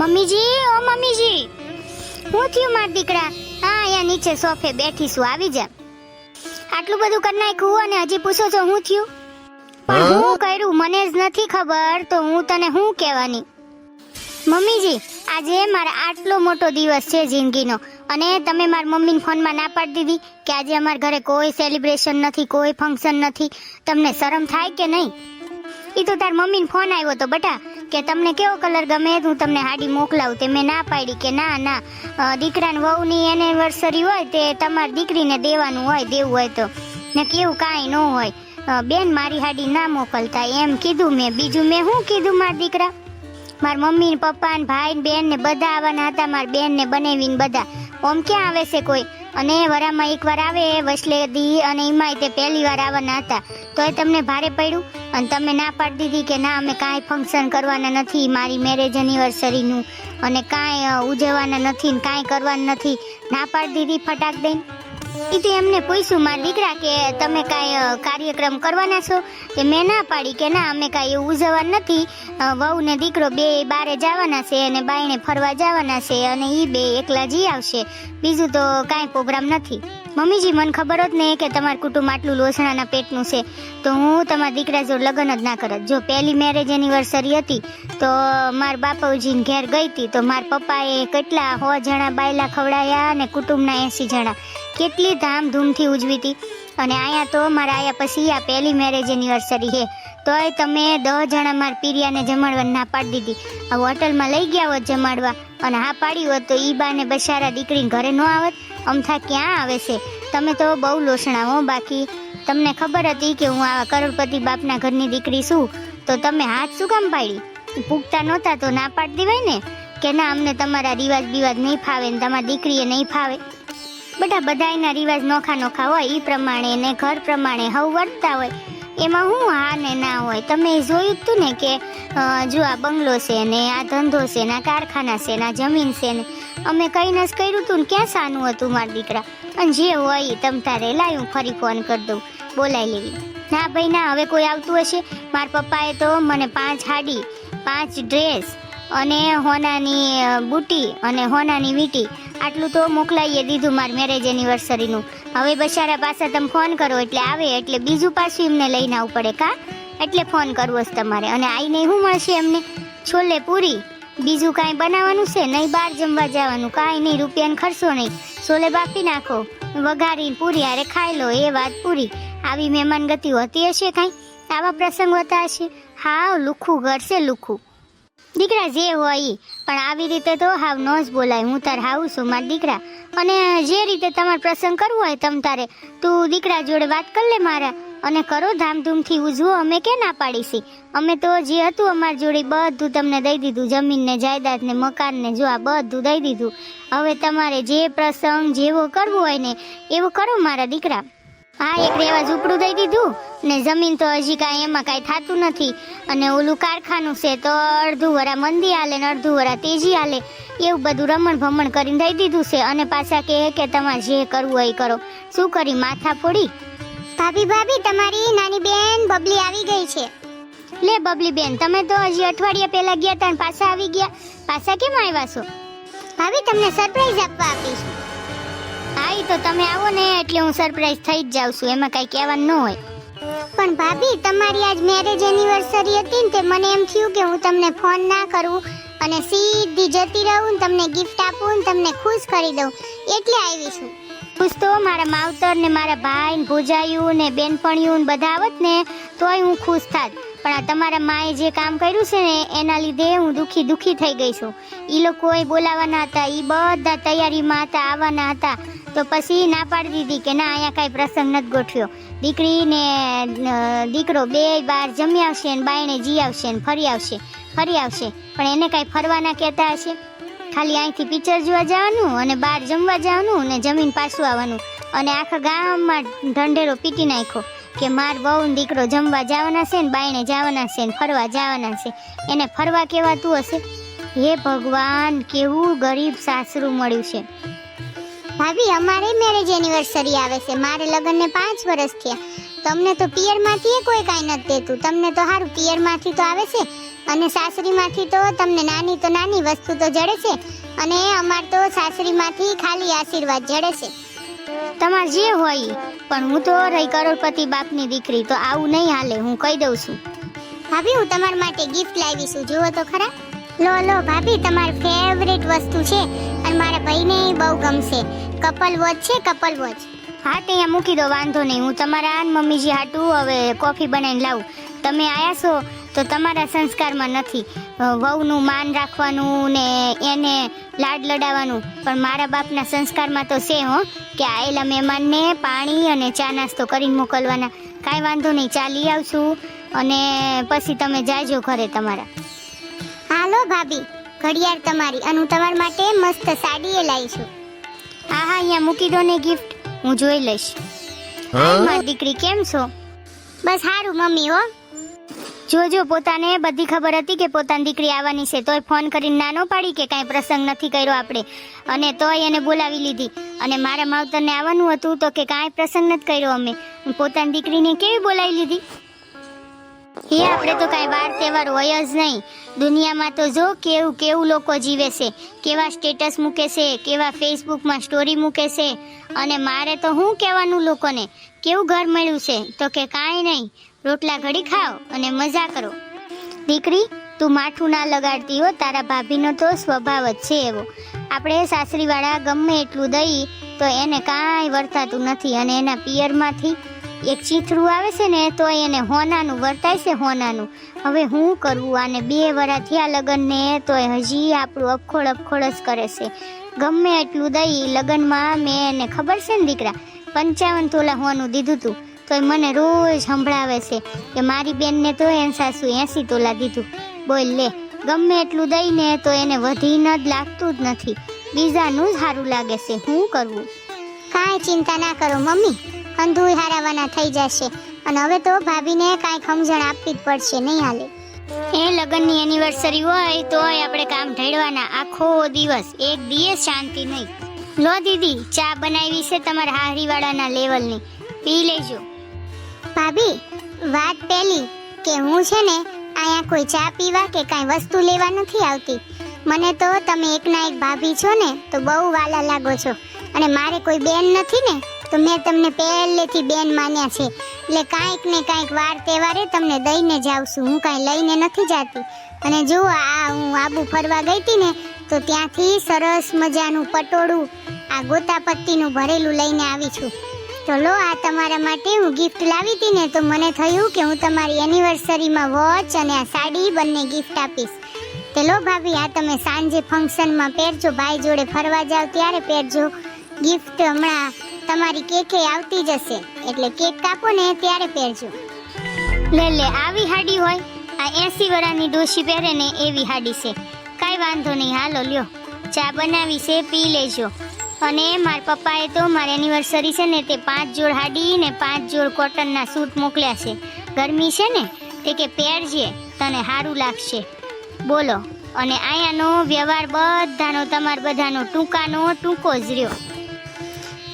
મમ્મીજી ઓ મમ્મીજી. હું થયું માર દીકરા? હા અહીંયા નીચે સોફે બેઠી છું આવી જા આટલું બધું કરી નાખ્યું અને હજી પૂછો છો હું થયું? પણ હું? કર્યું મને જ નથી ખબર તો હું તને હું કહેવાની? મમ્મીજી આજે મારા આટલો મોટો દિવસ છે જિંદગીનો અને તમે મારા મમ્મીને ફોનમાં ના પાડી દીધી કે આજે અમારા ઘરે કોઈ સેલિબ્રેશન નથી કોઈ ફંક્શન નથી. તમને શરમ થાય કે નહીં? એ તો તાર મમ્મીને ફોન આવ્યો તો બટા કે તમને કેવો કલર ગમે હું તમને હાડી મોકલાવું. તે મેં ના પાડી કે ના ના. દીકરાને વહુની એનિવર્સરી હોય તે તમારી દીકરીને દેવાનું હોય, દેવું હોય તો. ને કેવું કાંઈ ન હોય. બેન મારી હાડી ના મોકલતા. એમ કીધું મેં. બીજું મેં શું કીધું મારા દીકરા? મારા મમ્મી ને પપ્પા ને ભાઈ ને બેન ને બધા આવવાના હતા. મારા બેન ને બનાવીને બધા. ઓમ ક્યાં આવે છે કોઈ? અને વરામાં એકવાર આવે, વસલે દી અને એમાંય તે પહેલી વાર આવવાના હતા. તોય તમને ભારે પડ્યું? અને તમે ના પાડી દીધી કે ના, અમે કાંઈ ફંક્શન કરવાના નથી, મારી મેરેજ એનિવર્સરીનું અને કાંઈ ઉજવવાના નથી ને કાંઈ કરવાનું નથી. ના પાડી દીધી ફટાક દઈને એ તો એમને પૂછ્યું, મારા દીકરા, કે તમે કાંઈ કાર્યક્રમ કરવાના છો? કે મેં ના પાડી, કે ના, અમે કાંઈ એવું ઉજવવાનું નથી? વહુ ને દીકરો બે બારે જવાના છે અને બાયણે ફરવા જવાના છે અને એ બે એકલા જી આવશે. બીજું તો કાંઈ પ્રોગ્રામ નથી. મમ્મીજી, મને ખબર જ નહીં કે તમારું કુટુંબ આટલું લોસણાના પેટનું છે. તો હું તમારા દીકરા જોડે લગ્ન જ ના કરત. જો પહેલી મેરેજ એનિવર્સરી હતી, તો મારા બાપાજીને ઘેર ગઈ હતી, તો મારા પપ્પાએ કેટલા સો જણા બાયલા ખવડાયા અને કુટુંબના એંસી જણા. કેટલી ધામધૂમથી ઉજવી હતી. અને અહીંયા તો મારા આયા પછી આ પહેલી મેરેજ એનિવર્સરી છે. તોય તમે દસ જણા મારા પીરિયાને જમાડવા ના પાડી દીધી. હવે હોટલમાં લઈ ગયા હોત જમાડવા. અને હા પાડી હોત તો ઈ બાને બસારા દીકરીને ઘરે ન આવત. અમથા ક્યાં આવે છે? તમે તો બહુ લોસણા હો બાકી. તમને ખબર હતી કે હું આ કરોડપતિ બાપના ઘરની દીકરી છું. તો તમે હાથ શું કામ પાડી? પૂગતા નહોતા તો ના પાડી દેવાય ને? કે ના, અમને તમારા રિવાજ બિવાજ નહીં ફાવે ને તમારી દીકરીએ નહીં ફાવે. બધા બધાયના રિવાજ નોખા નોખા હોય એ પ્રમાણે ને ઘર પ્રમાણે હવ વર્તતા હોય. એમાં હું હા ને ના હોય? તમે જોયું હતું ને કે જો આ બંગલો છે ને, આ ધંધો છે ને, આ કારખાના છે ને, આ જમીન છે ને, અમે કંઈ જ કર્યું તું ને, ક્યાં સાનું હતું મારા દીકરા? અને જે હોય એ તમ તારે હું ફરી ફોન કરી દઉં. બોલાઈ લેવી. ના ભાઈ, ના, હવે કોઈ આવતું હશે? મારા પપ્પાએ તો મને પાંચ હાડી, પાંચ ડ્રેસ અને હોનાની બુટી અને હોનાની વીંટી આટલું તો મોકલાઈએ દીધું માર મેરેજ એનિવર્સરીનું હવે બસારા પાસે તમે ફોન કરો એટલે આવે, એટલે બીજું પાછું એમને લઈને આવવું પડે, કા? એટલે ફોન કરવો છે તમારે. અને આઈને શું મળશે એમને? છોલે પૂરી. બીજું કાંઈ બનાવવાનું છે? નહીં, બહાર જમવા જવાનું. કાંઈ નહીં, રૂપિયાને ખર્ચો નહીં. છોલે બાફી નાખો. વઘારીને પૂરી અરે ખાઈ લો, એ વાત પૂરી. આવી મહેમાન ગતિ હોતી હશે કાંઈ? આવા પ્રસંગ હોતા હશે? હા લુખું ઘર છે લુખું. દીકરા જે હોય. પણ આવી રીતે તો હાવ ન જ બોલાય. હું તાર હાવ છું મારા દીકરા. અને જે રીતે તમારે પ્રસંગ કરવો હોય તમ તારે, તું દીકરા જોડે વાત કર લે મારા અને કરો ધામધૂમથી ઉજવો. અમે કે ના પાડીશી અમે તો જે હતું અમારી જોડે બધું તમને દઈ દીધું. જમીન ને જાયદાદ ને મકાન ને જો આ બધું દઈ દીધું. હવે તમારે જે પ્રસંગ જેવો કરવો હોય ને, એવો કરો મારા દીકરા. હા એક રેવા ઝૂંપડું દઈ દીધું ને જમીન તો હજી કાંઈ એમાં કાંઈ થતું નથી. અને ઓલું કારખાનું છે તો અડધું વરા મંદી હાલે ને અડધું વરા તેજી હાલે એવું બધું રમણ ભમણ કરીને દઈ દીધું છે. અને પાછા કહે કે તમારે જે કરવું હોય એ કરો. શું કરી માથા ફોડી? ભાભી ભાભી તમારી નાની બેન બબલી આવી ગઈ છે. લે બબલી બેન તમે તો હજી અઠવાડિયા પહેલા ગયા હતા પાછા આવી ગયા. પાછા કેમ આવ્યા છો? ભાભી તમને સરપ્રાઈઝ આપવા આપીશું. હા તો તમે આવો ને, એટલે હું સરપ્રાઈઝ થઈ જ જાઉં છું. એમાં કાંઈ કહેવાનું ન હોય. પણ ભાભી, તમારી આજ મેરેજ એનિવર્સરી હતી ને, તે મને એમ થયું કે હું તમને ફોન ના કરું અને સીધી જતી રહું ને, તમને ગિફ્ટ આપું ને, તમને ખુશ કરી દઉં. એટલે આવી છું. ખુશ તો મારા માવતર ને, મારા ભાઈ ને, ભોજાયું ને, બેનપણીયું ને, બધા આવત ને, તોય હું ખુશ થાત. પણ આ તમારા માએ જે કામ કર્યું છે ને, એના લીધે હું દુઃખી દુઃખી થઈ ગઈ છું. એ લોકોએ બોલાવાના હતા એ બધા તૈયારીમાં હતા, આવવાના હતા. તો પછી ના પાડી દીધી કે ના, અહીંયા કાંઈ પ્રસંગ નથી ગોઠવ્યો. દીકરી ને દીકરો બે બાર જમી આવશે ને બાયણે જી આવશે ને ફરી આવશે ફરી આવશે. પણ એને કાંઈ ફરવાના કહેતા હશે? ખાલી અહીંથી પિક્ચર જોવા જવાનું અને બહાર જમવા જવાનું ને જમીન પાછું આવવાનું. અને આખા ગામમાં ઢંઢેરો પીટી નાખ્યો. કે માર બહુ દીકરો જમવા જવાના છે ને બાયણે જવાના છે ને ફરવા જવાના છે. એને ફરવા કહેવાતું હશે? હે ભગવાન, કેવું ગરીબ સાસરું મળ્યું છે. ભાભી, અમારે મેરેજ એનિવર્સરી આવે છે. મારે લગ્નને પાંચ વર્ષ થયા. તમને તો પિયરમાંથી કોઈ કાંઈ નથી દેતું. તમને તો સારું પિયરમાંથી તો આવે છે. અને સાસરીમાંથી તો તમને નાની તો નાની વસ્તુ તો જડે છે. અને અમાર તો સાસરીમાંથી ખાલી આશીર્વાદ જડે છે. તમાર જે હોય પણ હું તો રહી કરોડપતિ બાપની દીકરી તો આવું નહીં હાલે હું કહી દઉં છું. ભાભી હું તમારા માટે ગિફ્ટ લાવી છું જુઓ તો ખરા. લો લો ભાભી તમારી ફેવરેટ વસ્તુ છે અને મારા ભાઈને બહુ ગમશે. કપલ વોચ છે કપલ વોચ હા તે અહીંયા મૂકી દો વાંધો નહીં. હું તમારા આન મમ્મીજી હાટું હવે કોફી બનાવીને લાવું. તમે આયા છો તો તમારા સંસ્કારમાં નથી. વહુનું માન રાખવાનું ને એને લાડ લડાવવાનું. પણ મારા બાપના સંસ્કારમાં તો છે હો કે આયેલા મહેમાનને પાણી અને ચા નાસ્તો કરીને મોકલવાના. કાંઈ વાંધો નહીં ચા લઈ આવશું અને પછી તમે જાજો ઘરે તમારા. હાલો ભાભી ઘડિયાળ તમારી અને હું તમારા માટે મસ્ત સાડી એ લાવીશું હા હા અહીંયા મૂકી દો ને ગિફ્ટ હું જોઈ લઈશ. દીકરી કેમ છો? બસ સારું મમ્મી હો. જોજો, પોતાને બધી ખબર હતી કે પોતાની દીકરી આવવાની છે. તોય ફોન કરીને નાનો પાડી કે કાંઈ પ્રસંગ નથી કર્યો આપણે. અને તોય એને બોલાવી લીધી. અને મારા માવતરને આવવાનું હતું તો કે કાંઈ પ્રસંગ નથી કર્યો અમે. પોતાની દીકરીને કેવી બોલાવી લીધી? એ આપણે તો કાંઈ વાર તહેવાર હોય જ નહીં. દુનિયામાં તો જો કેવું કેવું લોકો જીવે છે. કેવા સ્ટેટસ મૂકે છે, કેવા ફેસબુકમાં સ્ટોરી મૂકે છે. અને મારે તો હું કહેવાનું લોકોને? કેવું ઘર મળ્યું છે? તો કે કાંઈ નહીં. રોટલા ઘડી ખાઓ અને મજા કરો. દીકરી, તું માઠું ના લગાડતી હો, તારા ભાભીનો તો સ્વભાવ જ છે એવો. આપણે સાસરીવાળા ગમે એટલું દઈ, તો એને કાંઈ વર્તાતું નથી અને એના પિયરમાંથી એક ચીથરું આવે છે ને, તો એને હોનાનું વર્તાય છે, હોનાનું. હવે હું કરવું આને બે વરા થયા લગ્નને તો હજી આપણું અપખોડ અપખોડ જ કરે છે. ગમે એટલું દઈ, લગ્નમાં મેં એને ખબર છે ને દીકરા? પંચાવન તોલા હોવાનું દીધું હતું તોય મને રોજ સંભળાવે છે કે મારી બેનને તો એન સાસુ એસી તોલા દીધું. બોલ લે, ગમે એટલું દઈને તો એને વધીને જ લાગતું જ નથી. બીજાનું જ સારું લાગે છે શું કરવું? કાંઈ ચિંતા ના કરો મમ્મી અંધુય હારાવાના થઈ જશે. અને હવે તો ભાભીને કાંઈ સમજણ આપવી જ પડશે, નહીં હાલે? એ લગ્નની એનિવર્સરી હોય તોય આપણે કામ ઢળવાના આખો દિવસ. એક દિવસ શાંતિ નહીં. લો દીદી, ચા બનાવી છે તમારા હારીવાળાના લેવલની પી લેજો. ભાભી, વાત પહેલી કે હું છે ને અહીંયા કોઈ ચા પીવા કે કાંઈ વસ્તુ લેવા નથી આવતી. મને તો તમે એકના એક ભાભી છો ને, તો બહુ વાલા લાગો છો. અને મારે કોઈ બેન નથી ને, તો મેં તમને પહેલેથી બેન માન્યા છે. એટલે કાંઈક ને કાંઈક વાર તહેવારે તમને દઈને જાઉં છું હું કાંઈ લઈને નથી જાતી. અને જુઓ, આ હું આબુ ફરવા ગઈ હતી ને, તો ત્યાંથી સરસ મજાનું પટોળું આ ગોતાપત્તીનું ભરેલું લઈને આવી છું. તો લો આ તમારા માટે હું ગિફ્ટ લાવી હતી ને, તો મને થયું કે હું તમારી એનિવર્સરીમાં વોચ અને આ સાડી બંને ગિફ્ટ આપીશ. તે લો ભાભી, આ તમે સાંજે ફંક્શનમાં પહેરજો, ભાઈ જોડે ફરવા જાવ ત્યારે પહેરજો. ગિફ્ટ હમણાં તમારી કેકે આવતી જશે એટલે કેક કાપો ને, ત્યારે પહેરજો. લે લે, આવી હાડી હોય. આ એસી વરાની ડોશી પહેરે ને એવી હાડી છે. કાંઈ વાંધો નહીં, હાલો, લ્યો. ચા બનાવી છે, પી લેજો. અને મારા પપ્પાએ તો મારી એનિવર્સરી છે ને તે પાંચ જોડ હાડી ને પાંચ જોડ કોટનના સૂટ મોકલ્યા છે. ગરમી છે ને, તે કે પહેરજે, તને સારું લાગશે. બોલો, અને અહીંયાનો વ્યવહાર બધાનો, તમાર બધાનો ટૂંકાનો ટૂંકો જ રહ્યો.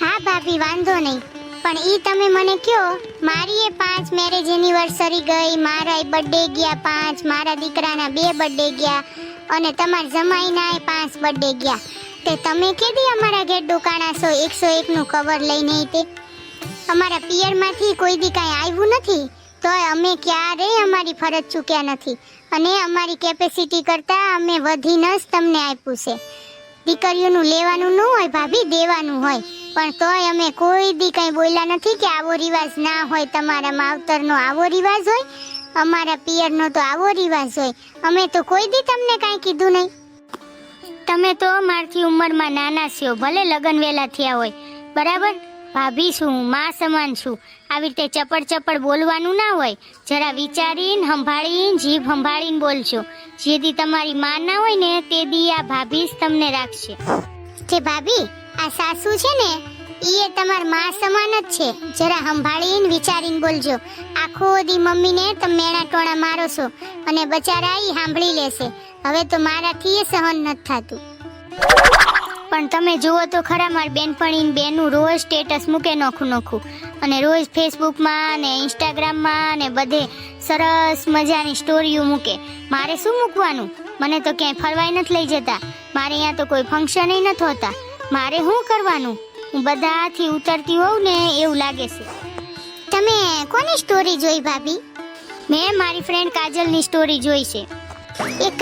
હા ભાભી, વાંધો નહીં. પણ એ તમે મને કહો મારી એ પાંચ મેરેજ એનિવર્સરી ગઈ મારા બર્થડે ગયા પાંચ, મારા દીકરાના બે બર્થડે ગયા, અને તમારા જમાઈના એ પાંચ બર્થડે ગયા. તે તમે કેદી અમારા ઘેર દુકાણા છો? એકસો એકનું કવર લઈને તે અમારા પિયરમાંથી કોઈ દી કાંઈ આવ્યું નથી? તોય અમે ક્યારેય અમારી ફરજ ચૂક્યા નથી. અને અમારી કેપેસિટી કરતાં અમે વધીને જ તમને આપ્યું છે. દીકરીઓનું લેવાનું ન હોય, ભાભી, દેવાનું હોય. પણ તોય અમે કોઈ દી કંઈ બોલ્યા નથી કે આવો રિવાજ ના હોય. તમારા માવતરનો આવો રિવાજ હોય, અમારા પિયરનો તો આવો રિવાજ હોય. અમે તો કોઈ દી તમને કાંઈ કીધું નહીં. તમે તો મારથી ઉંમરમાં નાના છો, ભલે લગન વેલા થયા હોય. બરાબર? ભાભી છું, માં સમાન છું. આવી રીતે ચપડ ચપડ બોલવાનું ના હોય. જરા વિચારીને સંભાળીને, જીભ સંભાળીને બોલજો. જેથી તમારી માં ના હોય ને, તે દી આ ભાભી જ તમને રાખશે. જે ભાભી, આ સાસુ છે ને એ તમારમાં સમાન જ છે. જરા સંભાળીને, વિચારીને બોલજો. આખો દી મમ્મીને તમે મેણા ટોણા મારો છો અને બચારા એ સાંભળી લેશે. હવે તો મારાથી એ સહન નથી થતું. પણ તમે જુઓ તો ખરા, મારી બેનપણી બેનું રોજ સ્ટેટસ મૂકે નોખું નોખું. અને રોજ ફેસબુકમાં ને ઇન્સ્ટાગ્રામમાં ને બધે સરસ મજાની સ્ટોરીઓ મૂકે. મારે શું મૂકવાનું? મને તો ક્યાંય ફરવાય નથી લઈ જતા. મારે અહીંયા તો કોઈ ફંક્શન નથી હોતા. મારે શું કરવાનું? હું બધાથી ઉતરતી હોઉં ને એવું લાગે છે. તમે કોની સ્ટોરી જોઈ ભાભી? મેં મારી ફ્રેન્ડ કાજલની સ્ટોરી જોઈ છે. એક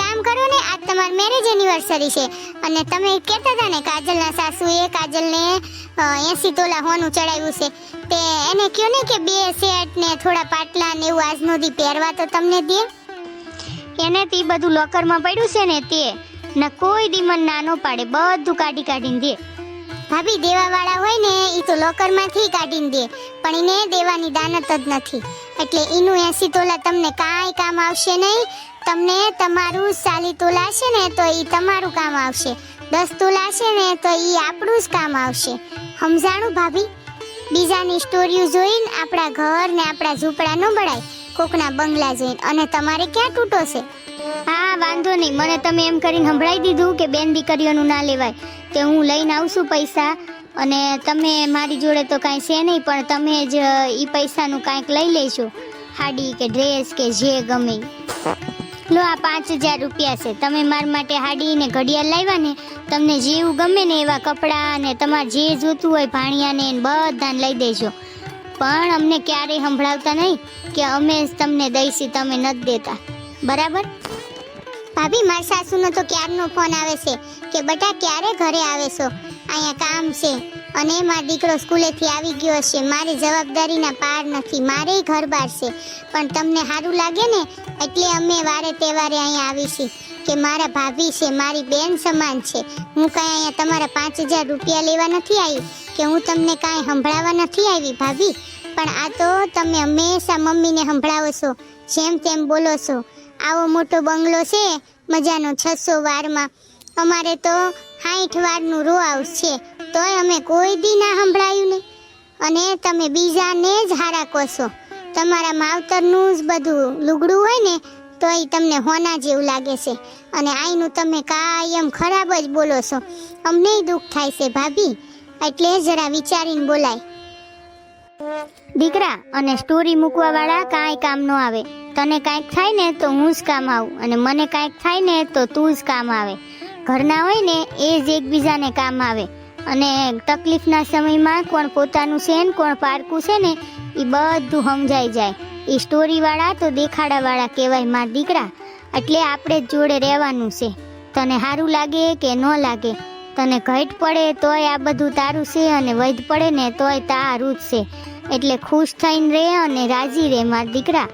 તમારી મેરેજ એનિવર્સરી છે. અને તમે કહેતા હતા ને કાજલના સાસુએ કાજલને એસી તોલા હોનું ચડાવ્યું છે. તે એને કહ્યું ને કે બે સેટ ને થોડા પાટલા ને એવું આજનોથી પહેરવા તો તમને દે. એને તે બધું લોકરમાં પડ્યું છે ને તે. ન કોઈ દીમન ના નો પાડે, બધું કાઢી કાઢીને દે. ભાભી દેવાવાળા હોય ને એ તો લોકરમાંથી કાઢીને દે. પણ એને દેવાની દાનત જ નથી. એટલે એનું એસી તોલા તમને કાંઈ કામ આવશે નહીં. તમને તમારું સાલી તોલા છે ને, તો એ તમારું કામ આવશે. દસ તોલા છે ને, તો એ આપણું જ કામ આવશે. સમજાણું ભાભી? બીજાની સ્ટોરીઓ જોઈને આપણા ઘર ને આપણા ઝૂંપડા ન બળાય. કોકના બંગલા જઈને અને તમારે ક્યાં તૂટો છે? હા, વાંધો નહીં. મને તમે એમ કરીને સંભળાઈ દીધું કે બેન દીકરીઓનું ના લેવાય. તે હું લઈને આવશું પૈસા અને તમે મારી જોડે તો કાંઈ છે નહીં, પણ તમે જ એ પૈસાનું કાંઈક લઈ લેજો. હાડી કે ડ્રેસ કે જે ગમે. લો, આ પાંચ હજાર રૂપિયા છે. તમે મારા માટે હાડી ને ઘડિયાળ લાવ્યા ને, તમને જેવું ગમે ને એવા કપડાં ને તમારે જે જોતું હોય ભાણિયાને બધાને લઈ દેજો. પણ અમને ક્યારેય સંભળાવતા નહીં કે અમે તમને દઈશી તમે નથી દેતા. બરાબર? ભાભી, મારા સાસુનો તો ક્યારનો ફોન આવે છે કે બટા ક્યારે ઘરે આવે છો? અહીંયા કામ છે અને મારો દીકરો સ્કૂલેથી આવી ગયો હશે મારી જવાબદારીના પાર નથી. મારેય ઘર બાર છે. પણ તમને સારું લાગે ને, એટલે અમે વારે તહેવારે અહીંયા આવીશી કે મારા ભાભી છે, મારી બેન સમાન છે. હું કાંઈ અહીંયા તમારા પાંચ હજાર રૂપિયા લેવા નથી આવી? કે હું તમને કાંઈ સંભળાવવા નથી આવી, ભાભી? પણ આ તો તમે હંમેશા મમ્મીને સંભળાવો છો. જેમ તેમ બોલો છો. આવો મોટો બંગલો છે મજાનો છસો વારમાં. અમારે તો સાઠ વારનું રો હાઉસ છે. તોય અમે કોઈ દી ના સંભળાયું ને અને તમે બીજાને જ હારા કહો છો. તમારા માવતરનું જ બધું લુગડું હોય ને, તોય તમને હોના જેવું લાગે છે. અને આઈનું તમે કાયમ ખરાબ જ બોલો છો. અમને દુઃખ થાય છે ભાભી. એટલે જરા વિચારીને બોલાય. દીકરા, અને સ્ટોરી મૂકવા વાળા કાંઈ કામ ન આવે. તને કાંઈક થાય ને તો હું જ કામ આવું, અને મને કાંઈક થાય ને તો તું જ કામ આવે. ઘરના હોય ને, એ જ એકબીજાને કામ આવે. અને તકલીફના સમયમાં કોણ પોતાનું છે ને, કોણ પારકું છે ને એ બધું સમજાઈ જાય. એ સ્ટોરીવાળા તો દેખાડાવાળા કહેવાય માર દીકરા, એટલે આપણે જ જોડે રહેવાનું છે. તને સારું લાગે કે ન લાગે? તને ઘટ પડે તોય આ બધું તારું છે, અને વૈધ પડે ને તોય તારું જ છે. એટલે ખુશ થઈને રહે અને રાજી રહે મારા દીકરા.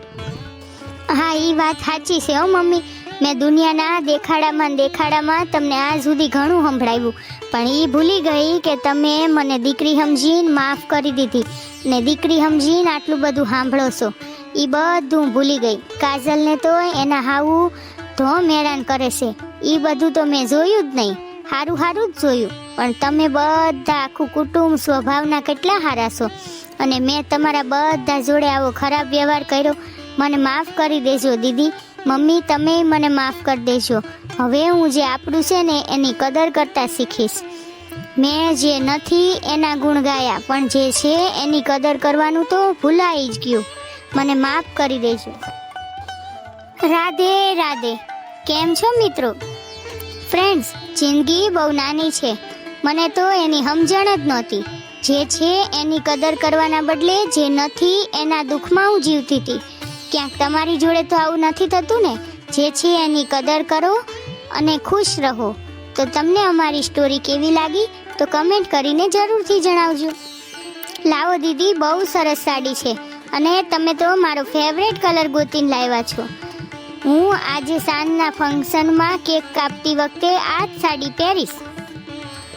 હા એ વાત સાચી છે હો, મમ્મી. મેં દુનિયાના દેખાડામાં દેખાડામાં તમને આ સુધી ઘણું સંભળાવ્યું. પણ એ ભૂલી ગઈ કે તમે મને દીકરી સમજીને માફ કરી દીધી ને દીકરી સમજીને આટલું બધું સાંભળો છો. એ બધું ભૂલી ગઈ. કાજલને તો એના હાવું ધોમ હેરાન કરે છે. એ બધું તો મેં જોયું જ નહીં. સારું સારું જ જોયું. પણ તમે બધા આખું કુટુંબ સ્વભાવના કેટલા સારા છો. અને મેં તમારા બધા જોડે આવો ખરાબ વ્યવહાર કર્યો. મને માફ કરી દેજો, દીદી. મમ્મી, તમે મને માફ કરી દેજો. હવે હું જે આપણું છે ને, એની કદર કરતા શીખીશ. મેં જે નથી, એના ગુણ ગાયા. પણ જે છે, એની કદર કરવાનું તો ભૂલાઈ જ ગયું. મને માફ કરી દેજો. રાધે રાધે. કેમ છો, મિત્રો? ફ્રેન્ડ્સ, જિંદગી બહુ નાની છે. મને તો એની સમજણ જ નહોતી. જે છે એની કદર કરવાના બદલે જે નથી એના દુઃખમાં હું જીવતી હતી. ક્યાંક તમારી જોડે તો આવું નથી થતું ને? જે છે એની કદર કરો અને ખુશ રહો. તો તમને અમારી સ્ટોરી કેવી લાગી? તો કમેન્ટ કરીને જરૂરથી જણાવજો. લાવો દીદી, બહુ સરસ સાડી છે અને તમે તો મારો ફેવરેટ કલર ગોતીને લાવ્યા છો. હું આજે સાંજના ફંક્શનમાં કેક કાપતી વખતે આ જ સાડી પહેરીશ.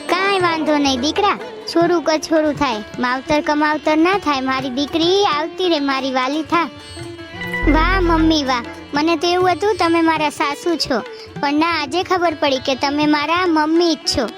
કાંઈ વાંધો નહીં દીકરા. છોરું કછોરું થાય? માવતર કમાવતર ના થાય? મારી દીકરી આવતી રે મારી વાલી થા. વાહ, મમ્મી, વાહ. મને તો એવું હતું, તમે મારા સાસુ છો. પણ ના, આજે ખબર પડી કે તમે મારા મમ્મી જ છો.